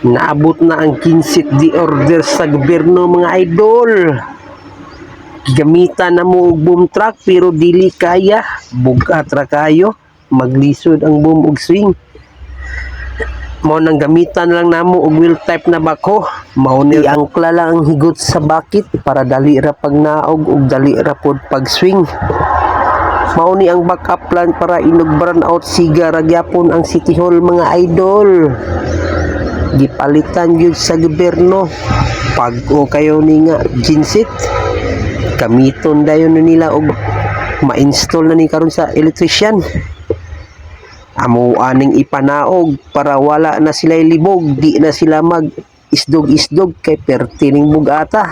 Naabot na ang 15 di order sa gobyerno mga idol. Gamitan na mo og boom truck pero dili kaya. Bugat ra kayo. Maglisod ang boom og swing. Mao nang gamitan lang namo og wheel type na bako. Mao ni angkla lang ang higot sa bakit para dali ra pag naog ug dali ra pod pag swing. Mao ni ang backup plan para inog burn out siga ra gyapon ang City Hall mga idol. Gipalitan gyud sa gobyerno. Pag o kayo ni nga ginset kamiton dayon nila og ma-install na ni karon sa electrician. Amo aning ipanaog para wala na sila libog, di na sila mag isdog-isdog kay pertining bugata.